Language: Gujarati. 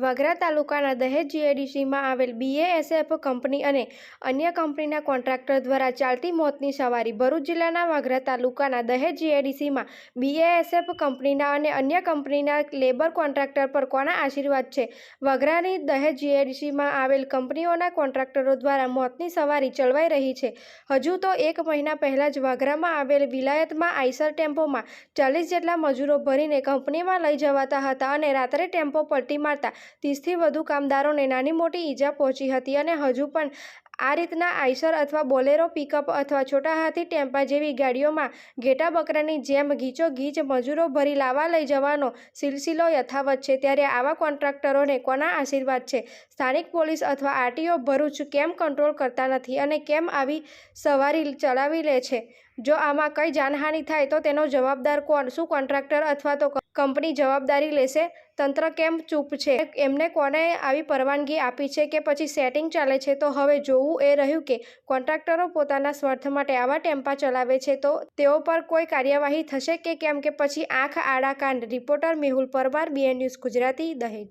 વાગરા તાલુકાના દહેજ જીઆઈડીસીમાં આવેલ બીએએસએફ કંપની અને અન્ય કંપનીના કોન્ટ્રાક્ટર દ્વારા ચાલતી મોતની સવારી ભરૂચ જિલ્લાના વાગરા તાલુકાના દહેજ જીઆઈડીસીમાં બીએએસએફ કંપનીના અને અન્ય કંપનીના લેબર કોન્ટ્રાક્ટર પર કોના આશીર્વાદ છે? વાગરાની દહેજ જીઆઈડીસીમાં આવેલ કંપનીઓના કોન્ટ્રાક્ટરો દ્વારા મોતની સવારી ચલવાઈ રહી છે. હજુ તો એક મહિના પહેલાં જ વાગરામાં આવેલ વિલાયતમાં આઈસર ટેમ્પોમાં ચાલીસ જેટલા મજૂરો ભરીને કંપનીમાં લઈ જવાતા હતા અને રાત્રે ટેમ્પો પલટી મારતા ત્રીસથી વધુ કામદારોને નાની મોટી ઈજા પહોંચી હતી અને હજુ પણ આ રીતના આઈસર અથવા બોલેરો પિકઅપ અથવા છોટા હાથી ટેમ્પા જેવી ગાડીઓમાં ઘેટા બકરાની જેમ ગીચો ગીચ મજૂરો ભરી લાવા લઈ જવાનો સિલસિલો યથાવત છે. ત્યારે આવા કોન્ટ્રાક્ટરોને કોના આશીર્વાદ છે? સ્થાનિક પોલીસ અથવા આરટીઓ ભરૂચ કેમ કંટ્રોલ કરતા નથી અને કેમ આવી સવારી ચલાવી લે છે? જો આમાં કંઈ જાનહાનિ થાય તો તેનો જવાબદાર કોણ? શું કોન્ટ્રાક્ટર અથવા તો કંપની જવાબદારી લેશે? તંત્ર કેમ ચૂપ છે? એમને કોને આવી પરવાનગી આપી છે કે પછી સેટિંગ ચાલે છે? તો હવે જોવું એ રહ્યું કે કોન્ટ્રાક્ટરો પોતાના સ્વાર્થ માટે આવા ટેમ્પા ચલાવે છે તો તેઓ પર કોઈ કાર્યવાહી થશે કે કેમ? કે પછી આંખ આડા કાંડ. Reporter Mehul Parmar, BN news Gujarati, Dahej.